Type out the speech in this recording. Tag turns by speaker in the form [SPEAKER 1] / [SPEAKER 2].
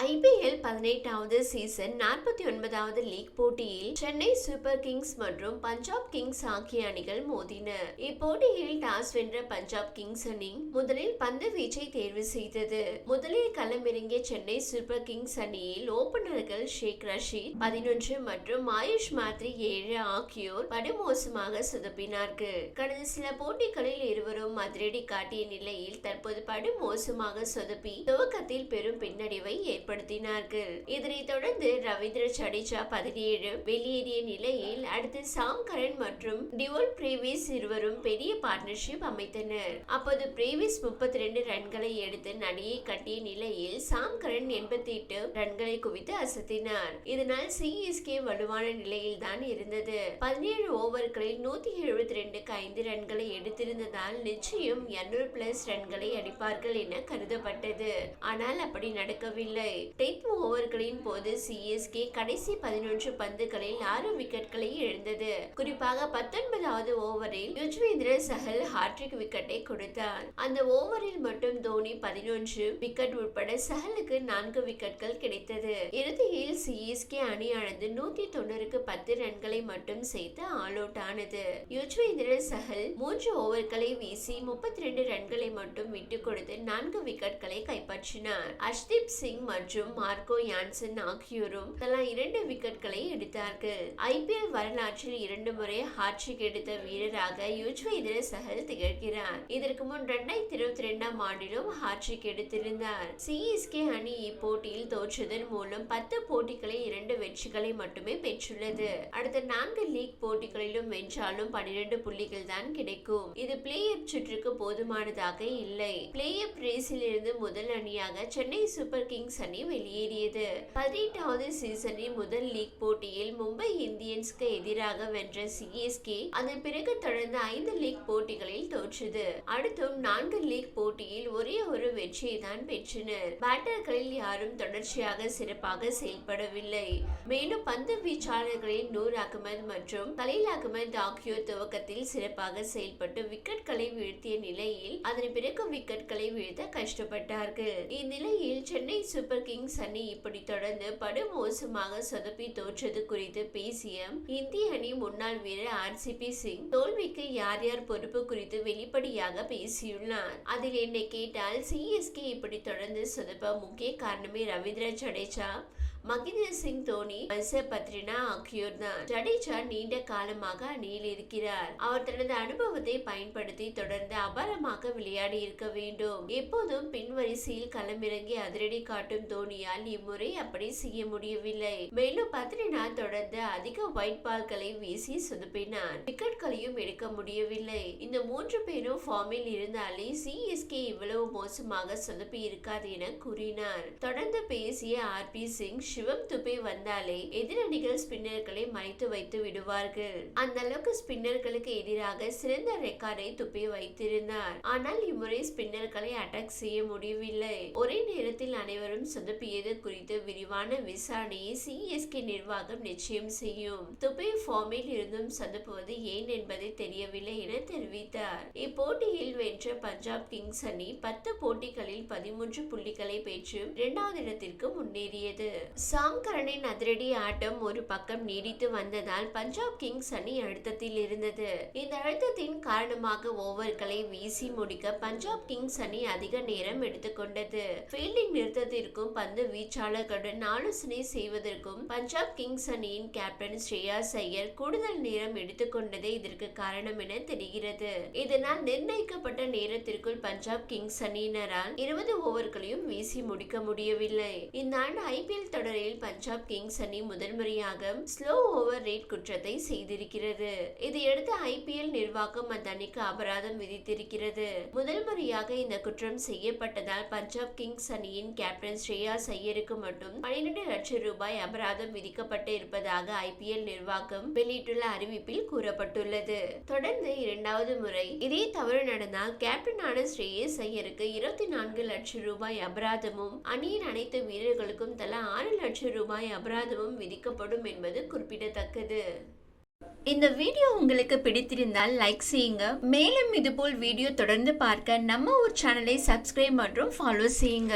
[SPEAKER 1] IPL பதினெட்டாவது season நாற்பத்தி ஒன்பதாவது லீக் போட்டியில் சென்னை சூப்பர் கிங்ஸ் மற்றும் பஞ்சாப் கிங்ஸ் ஆகிய அணிகள் மோதின. இப்போட்டியில் டாஸ் வென்ற பஞ்சாப் கிங்ஸ் அணி முதலில் பந்து வீச்சை தேர்வு செய்தது. முதலில் களமிறங்கிய சென்னை சூப்பர் கிங்ஸ் அணியில் ஓபனர்கள் ஷேக் ரஷீத் பதினொன்று மற்றும் ஆயுஷ் மாத்ரி ஏழு ஆகியோர் படுமோசமாக சொதப்பினார்கள். கடந்த சில போட்டிகளில் இருவரும் அதிரடி காட்டிய நிலையில் தற்போது படுமோசமாக சொதப்பி துவக்கத்தில் பெரும் பின்னடைவை ஏற்படுத்தினார்கள் இதனைத் தொடர்ந்து ரவீந்திர ஜடேஜா பதினேழு வெளியேறிய நிலையில் அடுத்து சாம் கரன் மற்றும் டிவோல் பிரேவிஸ் இருவரும் பெரிய பார்ட்னர்ஷிப் அமைத்தனர். அப்போது பிரேவிஸ் முப்பத்தி ரெண்டு ரன்களை எடுத்து நடியை கட்டிய நிலையில் சாம் கரன் எண்பத்தி எட்டு ரன்களை குவித்து அசத்தினார். இதனால் சிஎஸ்கே வலுவான நிலையில் தான் இருந்தது. பதினேழு ஓவர்களில் நூத்தி எழுபத்தி ரெண்டுக்கு ஐந்து ரன்களை எடுத்திருந்ததால் நிச்சயம் இருநூறு பிளஸ் ரன்களை அடிப்பார்கள் என கருதப்பட்டது. ஆனால் அப்படி நடக்கவில்லை. இல்லை டென்த் ஓவர்களின் போது சிஎஸ்கே கடைசி பதினொன்று பந்துகளில் ஆறு விக்கெட்களை இழந்தது. குறிப்பாக பத்தொன்பதாவது ஓவரில் யுஜ்வேந்திர சஹல் ஹாட்ரிக் விக்கெட்டை கொடுத்தார் அந்த ஓவரில் மட்டும் தோனி பதினொன்று விக்கெட் உட்பட சஹலுக்கு நான்கு விக்கெட்கள் கிடைத்தது. இறுதியில் சிஎஸ்கே அணியானது நூத்தி தொண்ணூறுக்கு பத்து ரன்களை மட்டும் சேர்த்து ஆல் அவுட் ஆனது. யுஜ்வேந்திர சஹல் மூன்று ஓவர்களை வீசி முப்பத்தி ரெண்டு ரன்களை மட்டும் விட்டுக் கொடுத்து நான்கு விக்கெட்களை கைப்பற்றினார். அஷ்தீப் சிங் மற்றும் மற்றும் மார்க்கோ யான்சன் ஆகியோரும் தலா இரண்டு விக்கெட்களை எடுத்தார்கள். ஐபிஎல் வரலாற்றில் இரண்டு முறை ஹாட்ரிக் எடுத்த வீரராக யுஜ்வேந்திர சஹல் திகழ்கிறார். இதற்கு முன் இரண்டாயிரத்தி இருபத்தி இரண்டாம் ஆண்டிலும் ஹாட்ரிக் எடுத்திருந்தார். சிஎஸ்கே அணி இப்போட்டியில் தோற்றதன் மூலம் பத்து போட்டிகளை இரண்டு வெற்றிகளை மட்டுமே பெற்றுள்ளது. அடுத்த நான்கு லீக் போட்டிகளிலும் வென்றாலும் பனிரெண்டு புள்ளிகள் தான் கிடைக்கும். இது பிளே அப் சுற்றுக்கு போதுமானதாக இல்லை. பிளே அப் ரேஸில் இருந்து முதல் அணியாக சென்னை சூப்பர் கிங்ஸ் அணி வெளியேறியது பதினெட்டாவது சீசனின் முதல் லீக் போட்டியில் மும்பை இந்தியன்ஸ்க்கு எதிராக வென்ற சிஎஸ்கே அதன் பிறகு தொடர்ந்து ஐந்து லீக் போட்டிகளில் தோற்றது. அடுத்தும் நான்கு லீக் போட்டியில் ஒரே ஒரு வெற்றியை தான் பெற்றனர். பேட்டர்களில் யாரும் தொடர்ச்சியாக சிறப்பாக செயல்படவில்லை. மேலும் பந்து வீச்சாளர்களில் நூர் அகமது மற்றும் கலீல் அகமது ஆகியோர் துவக்கத்தில் சிறப்பாக செயல்பட்டு விக்கெட்களை வீழ்த்திய நிலையில் அதன் பிறகு விக்கெட்களை வீழ்த்த கஷ்டப்பட்டார்கள். இந்நிலையில் சென்னை சூப்பர் கிங்ஸ் அணி இப்படி தொடர்ந்து படுமோசமாக சொதப்பி தோற்றது குறித்து பேசிய இந்திய அணி முன்னாள் வீரர் ஆர் சிபி சிங் தோல்விக்கு யார் யார் பொறுப்பு குறித்து வெளிப்படையாக பேசியுள்ளார். அதில் என்னை கேட்டால் சிஎஸ்கே இப்படி தொடர்ந்து சொதப்ப முக்கிய காரணமே ரவீந்திர ஜடேஜா. மகேந்திர சிங் தோனி பல்ச பத்ரினா ஆகியோர் தான். ஜடேஜா நீண்ட காலமாக அணியில் இருக்கிறார் அவர் தனது அனுபவத்தை பயன்படுத்தி தொடர்ந்து அபாரமாக விளையாடி இருக்க வேண்டும். எப்போதும் பின்வரிசையில் களமிறங்கி அதிரடி காட்டும் தோனியால் இம்முறை அப்படி செய்ய முடியவில்லை. மேலும் பத்ரினா தொடர்ந்து அதிக ஒயிட் பால்களை வீசி சொதுப்பினார். விக்கெட்களையும் எடுக்க முடியவில்லை. இந்த மூன்று பேரும் ஃபார்மில் இருந்தாலே சிஎஸ்கே இவ்வளவு மோசமாக சொதுப்பி இருக்காது என கூறினார். தொடர்ந்து பேசிய ஆர் பி சிங் சிவம் துபே வந்தாலே எதிரணிகள் ஸ்பின்னர்களை மறைத்து வைத்து விடுவார்கள். அந்த அளவுக்கு ஸ்பின்னர்களுக்கு எதிராக சிறந்த ரெக்கார்டை துபே வைத்திருந்தார். ஆனால் இம்முறை ஸ்பின்னர்களை அட்டாக் செய்ய முடியவில்லை. ஒரே நேரத்தில் அனைவரும் சொதப்பியது குறித்து விரிவான விசாரணையை சிஎஸ்கே நிர்வாகம் நிச்சயம் செய்யும். துபே ஃபார்மில் இருந்தும் சொதப்புவது ஏன் என்பதை தெரியவில்லை என தெரிவித்தார். இப்போட்டியில் வென்ற பஞ்சாப் கிங்ஸ் அணி பத்து போட்டிகளில் பதிமூன்று புள்ளிகளை பெற்று இரண்டாவது இடத்திற்கு முன்னேறியது. சாங்கரனின் அதிரடி ஆட்டம் ஒரு பக்கம் நீடித்து வந்ததால் பஞ்சாப் கிங்ஸ் அணி அழுத்தத்தில் இருந்தது. இந்த அழுத்தத்தின் காரணமாக ஓவர்களை வீசி முடிக்க பஞ்சாப் கிங்ஸ் அணி அதிக நேரம் எடுத்துக்கொண்டது ஃபீல்டிங் நிறுத்தத்திற்கும் பந்து வீச்சாளர்களுடன் ஆலோசனை செய்வதற்கும் பஞ்சாப் கிங்ஸ் அணியின் கேப்டன் ஸ்ரேயா சையர் கூடுதல் நேரம் எடுத்துக்கொண்டதே இதற்கு காரணம் என தெரிகிறது. இதனால் நிர்ணயிக்கப்பட்ட நேரத்திற்குள் பஞ்சாப் கிங்ஸ் அணியினரால் இருபது ஓவர்களையும் வீசி முடிக்க முடியவில்லை. இந்த ஆண்டு ஐபிஎல் தொடர் தொடரில் பஞ்சாப் கிங்ஸ் அணி முதன்முறையாக ஸ்லோ ஓவர் ரேட் குற்றத்தை செய்திருக்கிறது. இதையடுத்து ஐபிஎல் நிர்வாகம் அந்த அணிக்கு அபராதம் விதித்திருக்கிறது. முதல் முறையாக இந்த குற்றம் செய்யப்பட்டதால் பஞ்சாப் கிங்ஸ் அணியின் கேப்டன் ஸ்ரேயா சையருக்கு மட்டும் பனிரெண்டு லட்சம் ரூபாய் அபராதம் விதிக்கப்பட்டு இருப்பதாக ஐபிஎல் நிர்வாகம் வெளியிட்டுள்ள அறிவிப்பில் கூறப்பட்டுள்ளது. தொடர்ந்து இரண்டாவது முறை இதே தவறு நடந்தால் கேப்டனான ஸ்ரேயஸ் ஐயருக்கு இருபத்தி நான்கு லட்சம் ரூபாய் அபராதமும் அணியின் அனைத்து வீரர்களுக்கும் தலா ஆறு லட்சம் ரூபாய் அபராதமும் விதிக்கப்படும் என்பது குறிப்பிடத்தக்கது. இந்த வீடியோ உங்களுக்கு பிடித்திருந்தால் லைக் செய்யுங்க. மேலும் இதுபோல் வீடியோ தொடர்ந்து பார்க்க நம்ம ஒரு சேனலை சப்ஸ்கிரைப் மற்றும் ஃபாலோ செய்யுங்க.